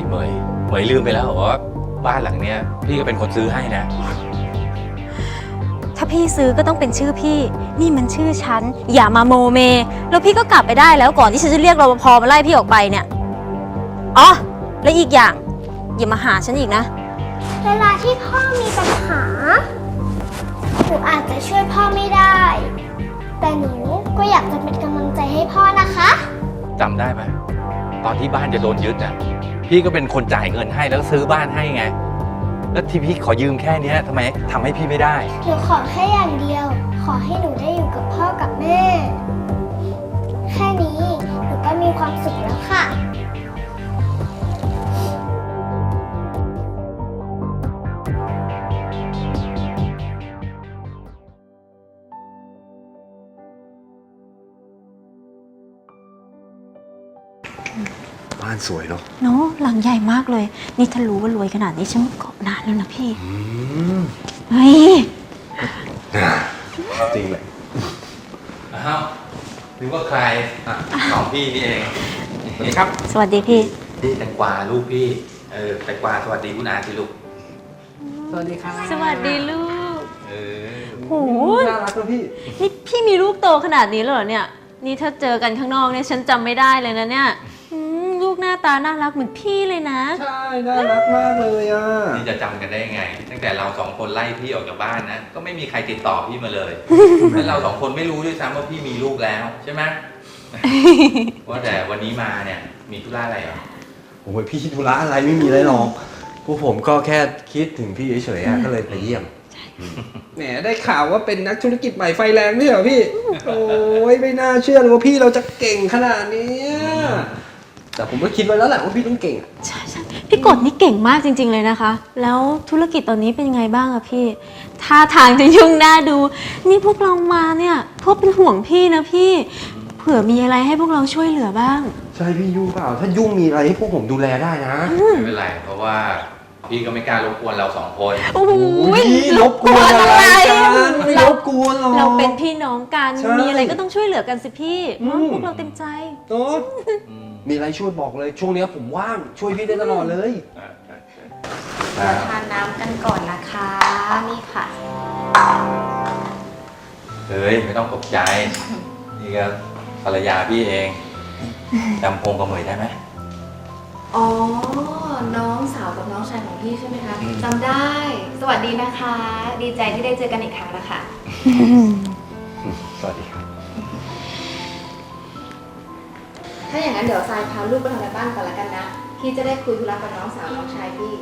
ฮ้ยเหมยเหมยลืมไปแล้วเหรอว่าบ้านหลังเนี้ยพี่ก็เป็นคนซื้อให้นะ ถ้าพี่ซื้อก็ต้องเป็นชื่อพี่ นี่มันชื่อฉัน อย่ามาโมเม แล้วพี่ก็กลับไปได้แล้วก่อนที่ฉันจะเรียกรปภมาไล่พี่ออกไปเนี่ย อ๋อ และอีกอย่าง อย่ามาหาฉันอีกนะ เวลาที่พ่อมีปัญหา หนูอาจจะช่วยพ่อไม่ได้ แต่หนูก็อยากจะเป็นกำลังใจให้พ่อนะคะ จำได้ไหมตอนที่บ้านจะโดนยึดอะ พี่ก็เป็นคนจ่ายเงินให้แล้วซื้อบ้านให้ไง แล้วที่พี่ขอยืมแค่เนี้ยทำไมทำให้พี่ไม่ได้ หนูขอแค่อย่างเดียว ขอให้หนูได้อยู่กับพ่อกับแม่ แค่นี้หนูก็มีความสุขแล้วค่ะ สวยเนาะเนาะหลังใหญ่มากเลย นี่ถ้ารู้ว่ารวยขนาดนี้ฉันเกาะนานแล้วนะพี่อืมเฮ้ยจริงเลยอ้าวนึกว่าใครอะสองพี่นี่เองสวัสดีครับ สวัสดีพี่นี่แตงกวาลูกพี่เออแตงกวาสวัสดีคุณอาสิลูกสวัสดีครับสวัสดีลูกเออโหน่ารักนะพี่นี่พี่มีลูกโตขนาดนี้แล้วเหรอเนี่ย นี่ถ้าเจอกันข้างนอกเนี่ยฉันจำไม่ได้เลยนะเนี่ยอืมลูก หน้าตาน่ารักเหมือนพี่เลยนะ ใช่น่ารักมากเลยอะนี่จะจำกันได้ยังไง ตั้งแต่เราสองคนไล่พี่ออกจากบ้านนะ ก็ไม่มีใครติดต่อพี่มาเลย แล้วเราสองคนไม่รู้ด้วยซ้ำว่าพี่มีลูกแล้วใช่ไหม ว่าแต่วันนี้มาเนี่ย มีธุระอะไรเหรอโอ้ยพี่ธุระอะไรไม่มีอะไรหรอกพวกผมก็แค่คิดถึงพี่เฉยๆอะก็เลยไปเยี่ยม แหมได้ข่าวว่าเป็นนักธุรกิจใหม่ไฟแรงด้วยเหรอพี่ โอ้ยไม่น่าเชื่อเลยว่าพี่เราจะเก่งขนาดนี้ แต่ผมก็คิดไว้แล้วแหละว่าพี่ต้องเก่งอะใช่ใช่พี่กดนี่เก่งมากจริง ๆเลยนะคะ แล้วธุรกิจตอนนี้เป็นยังไงบ้างอะพี่ท่าทางจะยุ่งหน้าดู นี่พวกเรามาเนี่ยเพราะเป็นห่วงพี่นะพี่เผื่อมีอะไรให้พวกเราช่วยเหลือบ้าง ใช่พี่ยุ่งเปล่า ถ้ายุ่งมีอะไรให้พวกผมดูแลได้นะ ไม่เป็นไร เพราะว่าพี่ก็ไม่กล้ารบกวนเราสองคน โอ้โหพี่รบกวนอะไรกันไม่รบกวนหรอก เราเป็นพี่น้องกันใช่มีอะไรก็ต้องช่วยเหลือกันสิพี่อืม พวกเราเต็มใจ เนาะอืม มีอะไรช่วยบอกเลย ช่วงเนี้ยผมว่าง ช่วยพี่ได้ตลอดเลย อะอะมาทานน้ำกันก่อนนะคะ นี่ค่ะ เฮ้ย ไม่ต้องตกใจ นี่ก็ภรรยาพี่เองจำพงกับเหมยได้ไหม อ๋อ น้องสาวกับน้องชายของพี่ใช่ไหมคะอืม จำได้ สวัสดีนะคะ ดีใจที่ได้เจอกันอีกครั้งนะคะ สวัสดีครับ ถ้าอย่างนั้นเดี๋ยวทรายพาลูกไปทำงานบ้านก่อนละกันนะ พี่จะได้คุยธุระกับน้องสาวน้องชายพี่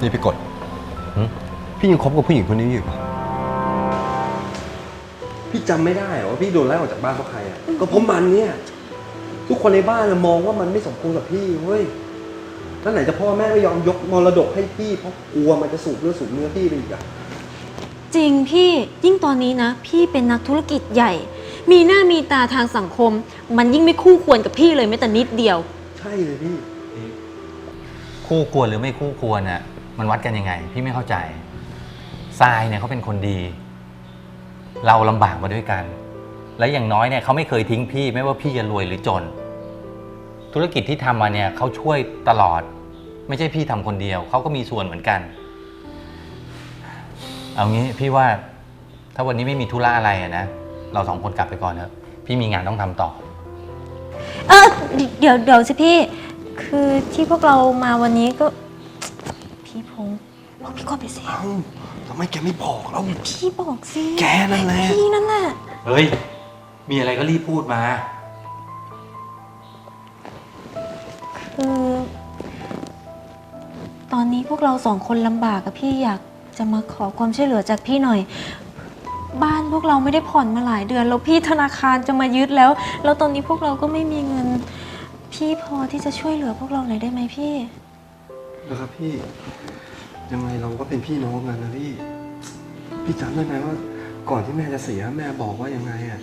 นี่พี่กดพี่ยังคบกับผู้หญิงคนนี้อยู่ปะพี่จำไม่ได้เหรอว่าพี่โดนไล่ออกจากบ้านเพราะใครอะ ก็เพราะมันเนี่ย ทุกคนในบ้านน่ะมองว่ามันไม่สมควรกับพี่เว้ย แล้วไหนจะพ่อแม่ไม่ยอมยกมรดกให้พี่เพราะกลัวมันจะสูบเลือดสูบเนื้อพี่ไปอีกอะจริงพี่ยิ่งตอนนี้นะ พี่เป็นนักธุรกิจใหญ่ มีหน้ามีตาทางสังคม มันยิ่งไม่คู่ควรกับพี่เลยแม้แต่นิดเดียว ใช่เลยพี่ คู่ควรหรือไม่คู่ควรน่ะ มันวัดกันยังไง พี่ไม่เข้าใจทรายเนี่ยเขาเป็นคนดี เราลำบากมาด้วยกัน และอย่างน้อยเนี่ยเขาไม่เคยทิ้งพี่ ไม่ว่าพี่จะรวยหรือจน ธุรกิจที่ทำมาเนี่ยเขาช่วยตลอด ไม่ใช่พี่ทำคนเดียว เขาก็มีส่วนเหมือนกัน เอางี้พี่ว่าถ้าวันนี้ไม่มีธุระอะไรอะนะ เราสองคนกลับไปก่อนเถอะพี่มีงานต้องทำต่อ เออเดี๋ยวเดี๋ยวสิพี่ คือที่พวกเรามาวันนี้ก็ พี่พงษ์บอกพี่กดไปสิเอ้าทำไมแกไม่บอกเรา พี่บอกสิแกนั่นแหละ พี่นั่นแหละเฮ้ย มีอะไรก็รีบพูดมา คือ ตอนนี้พวกเราสองคนลำบากกับพี่อยากจะมาขอความช่วยเหลือจากพี่หน่อย บ้านพวกเราไม่ได้ผ่อนมาหลายเดือน แล้วพี่ธนาคารจะมายึดแล้ว แล้วตอนนี้พวกเราก็ไม่มีเงิน พี่พอที่จะช่วยเหลือพวกเราหน่อยได้ไหมพี่ นะครับพี่ ยังไงเราก็เป็นพี่น้องกันนะพี่ พี่จำได้ไหมว่า ก่อนที่แม่จะเสียแม่บอกว่ายังไงอะ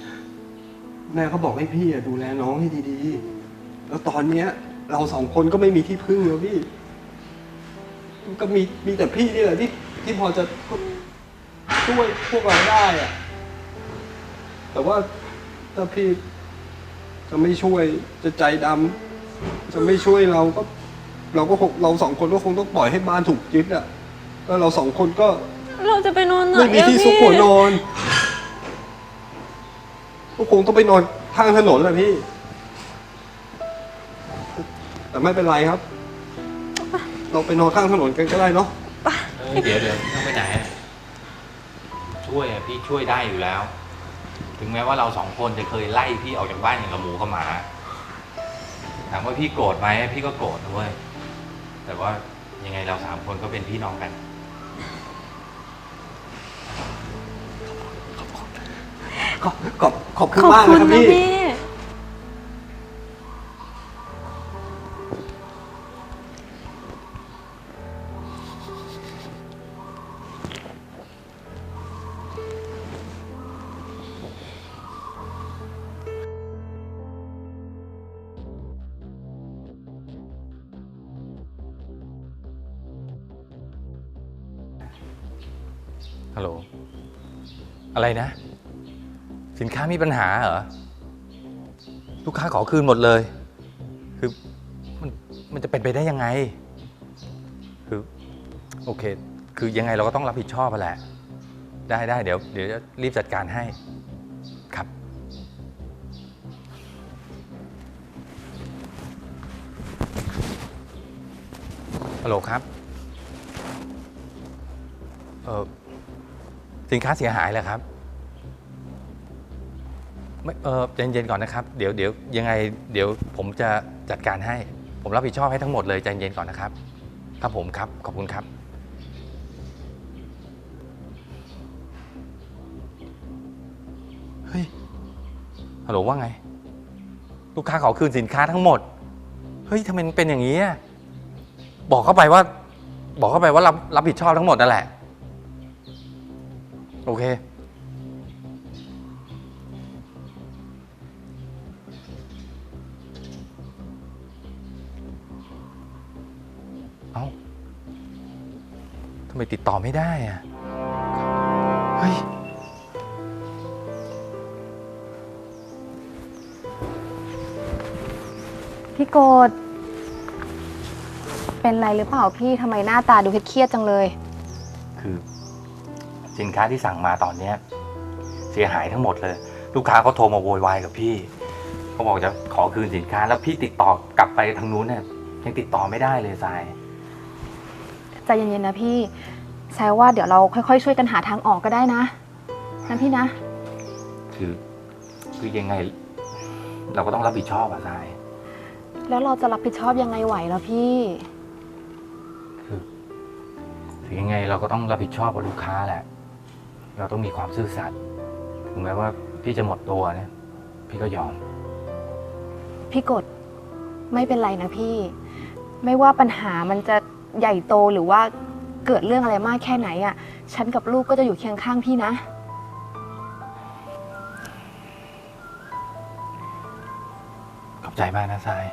แม่ก็บอกให้พี่อะดูแลน้องให้ดีๆ แล้วตอนเนี้ย เราสองคนก็ไม่มีที่พึ่งแล้วพี่ ก็มีมีแต่พี่นี่แหละที่ที่พอจะช่วยพวกเราได้อะแต่ว่าถ้าพี่จะไม่ช่วยจะใจดำจะไม่ช่วยเราก็ เราก็คงเราสองคนก็คงต้องปล่อยให้บ้านถูกยึดอะแล้วเราสองคนก็เราจะไปนอนไหนไม่มีอะที่ซุกพี่หัวนอนก็คงต้องไปนอนข้างถนนแหละพี่ แต่ไม่เป็นไรครับ เราไปนอนข้างถนนกันก็ได้เนาะเออเดี๋ยวเดี๋ยวต้องไปไหนอะช่วยอะพี่ช่วยได้อยู่แล้ว ถึงแม้ว่าเราสองคนจะเคยไล่พี่ออกจากบ้านอย่างกับหมูกับหมาถามว่าพี่โกรธไหมพี่ก็โกรธด้วยแต่ว่ายังไงเราสามคนก็เป็นพี่น้องกัน ขอบขอบขอบคุณขอบมากคุนะณครับนะพี่ ฮัลโหล อะไรนะ สินค้ามีปัญหาเหรอ ลูกค้าขอคืนหมดเลย คือมันมันจะเป็นไปได้ยังไง คือโอเค คือยังไงเราก็ต้องรับผิดชอบอะแหละ ได้ได้เดี๋ยวเดี๋ยวจะรีบจัดการให้ ครับ ฮัลโหลครับ เออ สินค้าเสียหายเหรอครับไม่เออใจเย็นๆก่อนนะครับ เดี๋ยวเดี๋ยวยังไง เดี๋ยวผมจะจัดการให้ ผมรับผิดชอบให้ทั้งหมดเลยใจเย็นก่อนนะครับ ครับผมครับ ขอบคุณครับ เฮ้ย ฮัลโหลว่าไง ลูกค้าขอคืนสินค้าทั้งหมด เฮ้ยทำไมมันเป็นอย่างนี้อะบอกเข้าไปว่า บอกเข้าไปว่ารับรับผิดชอบทั้งหมดนั่นแหละ โอเค เอ้าทำไมติดต่อไม่ได้อะเฮ้ย พี่โกดเป็นไรหรือเปล่าพี่ทำไมหน้าตาดูเครียดๆจังเลย คือ สินค้าที่สั่งมาตอนเนี้ยเสียหายทั้งหมดเลย ลูกค้าเขาโทรมาโวยวายกับพี่เขาบอกจะขอคืนสินค้า แล้วพี่ติดต่อกลับไปทางนู้นเนี่ยยังติดต่อไม่ได้เลยทรายใจเย็นๆนะพี่แซวว่าเดี๋ยวเราค่อยๆ ช่วยกันหาทางออกก็ได้นะนะพี่นะ คือคือยังไง เราก็ต้องรับผิดชอบอะทรายแล้วเราจะรับผิดชอบยังไงไหวล่ะพี่ถึงยังไงเราก็ต้องรับผิดชอบกับลูกค้าแหละ เราต้องมีความซื่อสัตย์ถึงแม้ว่าพี่จะหมดตัวเนี่ย พี่ก็ยอม พี่กดไม่เป็นไรนะพี่ ไม่ว่าปัญหามันจะใหญ่โตหรือว่าเกิดเรื่องอะไรมากแค่ไหนอะ่ะ ฉันกับลูกก็จะอยู่เคียงข้างพี่นะ ขอบใจมากนะทราย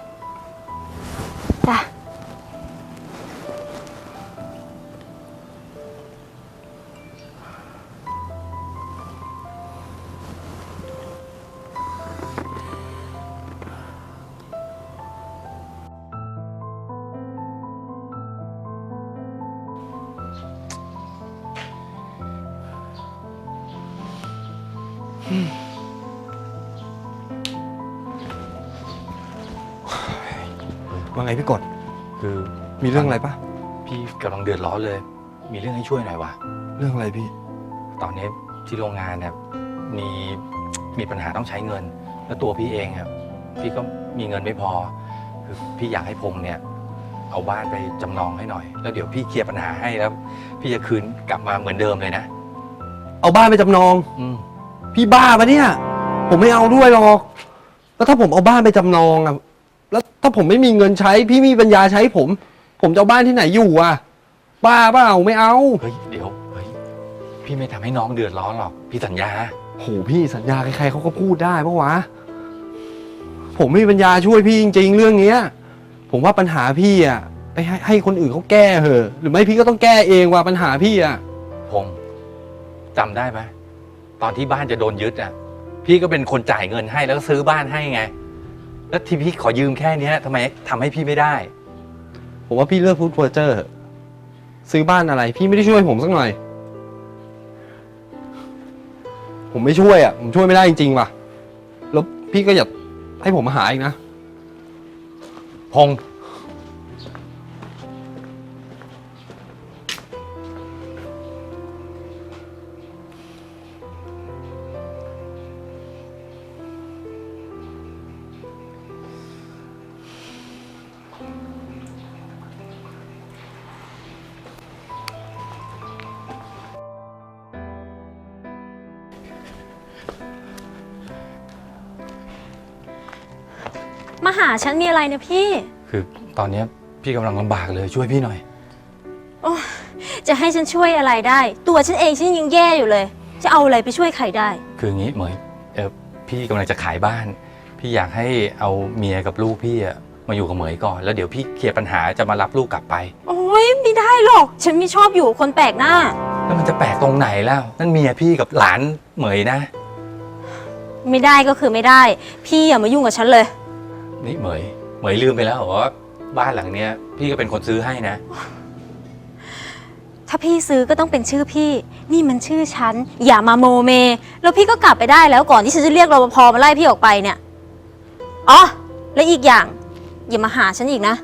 ว่าไงพี่กดคือมีเรื่องอะไรปะพี่กำลังเดือดร้อนเลย มีเรื่องให้ช่วยหน่อยวะเรื่องอะไรพี่ ตอนนี้ที่โรงงานเนี่ยมีมีปัญหาต้องใช้เงิน แล้วตัวพี่เองครับพี่ก็มีเงินไม่พอ คือพี่อยากให้พงษ์เนี่ย เอาบ้านไปจำนองให้หน่อย แล้วเดี๋ยวพี่เคลียร์ปัญหาให้แล้ว พี่จะคืนกลับมาเหมือนเดิมเลยนะ เอาบ้านไปจำนอง อืมพี่บ้าปะเนี่ย ผมไม่เอาด้วยหรอกแล้วถ้าผมเอาบ้านไปจำนองอะแล้ว ถ้าผมไม่มีเงินใช้ พี่มีปัญญาใช้ผม ผมจะเอาบ้านที่ไหนอยู่อะบ้าเปล่าไม่เอาเฮ้ยเดี๋ยวเฮ้ยพี่ไม่ทำให้น้องเดือดร้อนหรอก พี่สัญญา โหพี่สัญญาใครๆเขาก็พูดได้ปะวะ ผมไม่มีปัญญาช่วยพี่จริง ๆ เรื่องเนี้ย ผมว่าปัญหาพี่อะไปให้ให้คนอื่นเขาแก้เหอะหรือไม่พี่ก็ต้องแก้เองว่าปัญหาพี่อะงษ์จำได้ไหมตอนที่บ้านจะโดนยึดอะ พี่ก็เป็นคนจ่ายเงินให้แล้วก็ซื้อบ้านให้ไง แล้วที่พี่ขอยืมแค่เนี้ยทำไมทำให้พี่ไม่ได้ ผมว่าพี่เลิกพูดเพอเจอร์เถอะซื้อบ้านอะไร พี่ไม่ได้ช่วยผมสักหน่อย ผมไม่ช่วยอะ ผมช่วยไม่ได้จริงๆว่ะ แล้วพี่ก็อย่าให้ผมมาหาอีกนะ พงษ์ ฉันมีอะไรเนี่ยพี่ คือตอนเนี้ยพี่กำลังลำบากเลยช่วยพี่หน่อยจะให้ฉันช่วยอะไรได้ ตัวฉันเองฉันยังแย่อยู่เลย จะเอาอะไรไปช่วยใครได้ คืออย่างนี้เหมยเออพี่กำลังจะขายบ้าน พี่อยากให้เอาเมียกับลูกพี่อะมาอยู่กับเหมยก่อน แล้วเดี๋ยวพี่เคลียร์ปัญหาจะมารับลูกกลับไป โอ้ยไม่ได้หรอก ฉันไม่ชอบอยู่กับคนแปลกหน้า แล้วมันจะแปลกตรงไหนแล้ว นั่นเมียพี่กับหลานเหมยนะ ไม่ได้ก็คือไม่ได้ พี่อย่ามายุ่งกับฉันเลย นี่เหมยเหมยลืมไปแล้วเหรอว่าบ้านหลังเนี้ย พี่ก็เป็นคนซื้อให้นะ ถ้าพี่ซื้อก็ต้องเป็นชื่อพี่ นี่มันชื่อฉัน อย่ามาโมเม แล้วพี่ก็กลับไปได้แล้วก่อนที่ฉันจะเรียกรปภมาไล่พี่ออกไปเนี่ย อ๋อ และอีกอย่าง อย่ามาหาฉันอีกนะ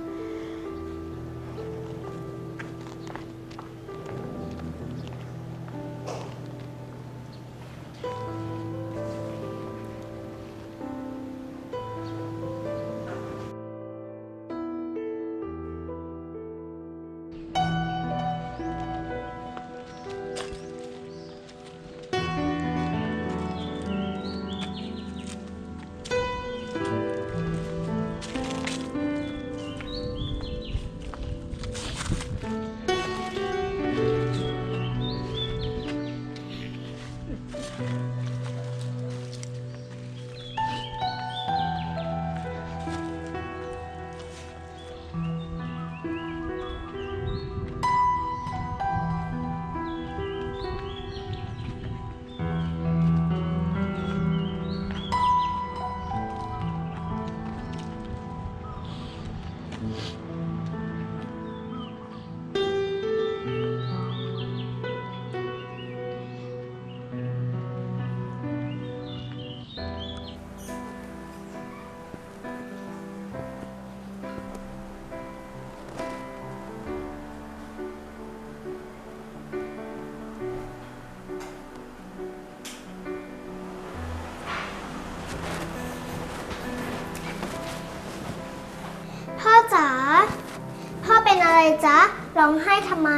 จ๊ะร้องไห้ทำไม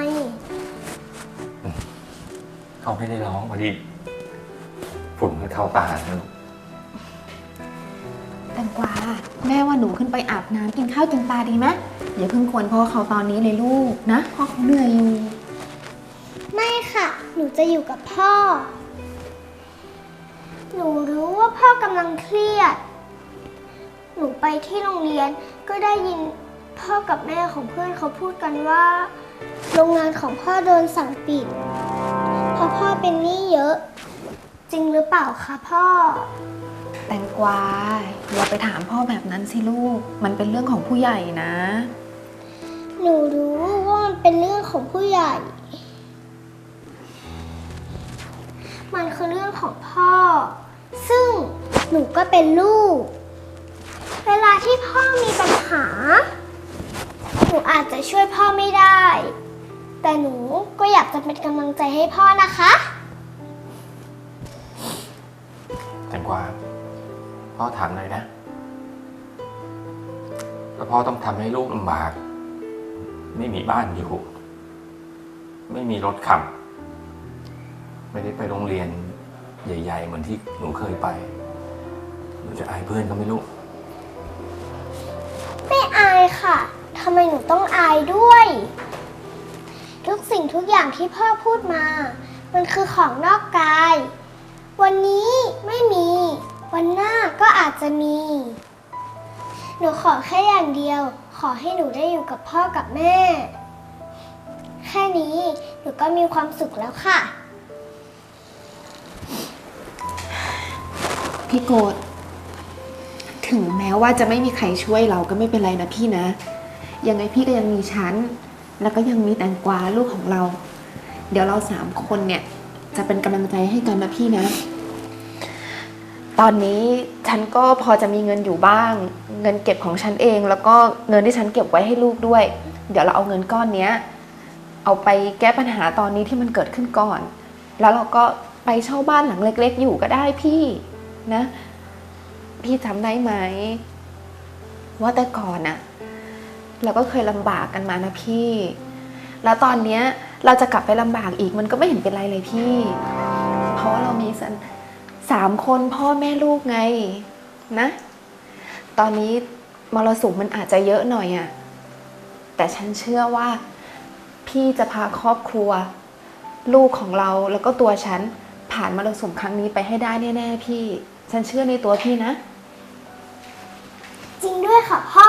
เขาไม่ได้ร้องพอดีฝุ่นมันเข้าตานะลูกแตงกวาแม่ว่าหนูขึ้นไปอาบน้ำกินข้าวกินปลาดีไหมอย่าเพิ่งควรพ่อเขาตอนนี้เลยลูกนะพ่อเขาเหนื่อยอยู่ ไม่ค่ะ หนูจะอยู่กับพ่อ หนูรู้ว่าพ่อกำลังเครียด หนูไปที่โรงเรียนก็ได้ยิน พ่อกับแม่ของเพื่อนเขาพูดกันว่า โรงงานของพ่อโดนสั่งปิด เพราะพ่อเป็นหนี้เยอะ จริงหรือเปล่าคะพ่อ แตงกวาอย่าไปถามพ่อแบบนั้นสิลูก มันเป็นเรื่องของผู้ใหญ่นะ หนูรู้ว่ามันเป็นเรื่องของผู้ใหญ่ มันคือเรื่องของพ่อ ซึ่งหนูก็เป็นลูก เวลาที่พ่อมีปัญหาห นูอาจจะช่วยพ่อไม่ได้ แต่หนูก็อยากจะเป็นกำลังใจให้พ่อนะคะ แตงกวาพ่อถามหน่อยนะ แล้วพ่อต้องทำให้ลูกลำบาก ไม่มีบ้านอยู่ ไม่มีรถขับ ไม่ได้ไปโรงเรียนใหญ่ ๆ เหมือนที่หนูเคยไป หนูจะอายเพื่อนก็ไม่รู้ไม่อายค่ะ ทำไมหนูต้องอายด้วย ทุกสิ่งทุกอย่างที่พ่อพูดมา มันคือของนอกกาย วันนี้ไม่มี วันหน้าก็อาจจะมี หนูขอแค่อย่างเดียว ขอให้หนูได้อยู่กับพ่อกับแม่ แค่นี้หนูก็มีความสุขแล้วค่ะ พี่โกดถึงแม้ว่าจะไม่มีใครช่วยเราก็ไม่เป็นไรนะพี่นะ ยังไงพี่ก็ยังมีฉัน แล้วก็ยังมีแตงกวาลูกของเรา เดี๋ยวเราสามคนเนี่ยจะเป็นกำลังใจให้กันนะพี่นะ ตอนนี้ฉันก็พอจะมีเงินอยู่บ้าง เงินเก็บของฉันเอง แล้วก็เงินที่ฉันเก็บไว้ให้ลูกด้วย เดี๋ยวเราเอาเงินก้อนเนี้ย เอาไปแก้ปัญหาตอนนี้ที่มันเกิดขึ้นก่อน แล้วเราก็ไปเช่าบ้านหลังเล็ก ๆ อยู่ก็ได้พี่นะ พี่จำได้ไหม ว่าแต่ก่อนอะ เราก็เคยลำบากกันมานะพี่ แล้วตอนเนี้ยเราจะกลับไปลำบากอีกมันก็ไม่เห็นเป็นไรเลยพี่ เพราะว่าเรามีสันสามคนพ่อแม่ลูกไงนะ ตอนนี้มรสุมมันอาจจะเยอะหน่อยอะแต่ฉันเชื่อว่า พี่จะพาครอบครัว ลูกของเราแล้วก็ตัวฉันผ่านมรสุมครั้งนี้ไปให้ได้แน่ๆพี่ ฉันเชื่อในตัวพี่นะ จริงด้วยค่ะพ่อ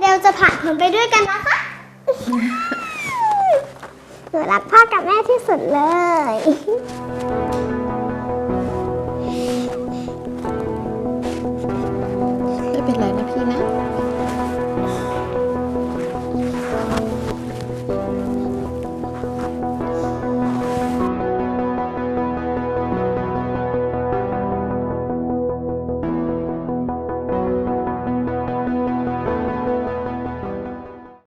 เราจะผ่าน หนูไปด้วยกันนะคะหนูรักพ่อกับแม่ที่สุดเลย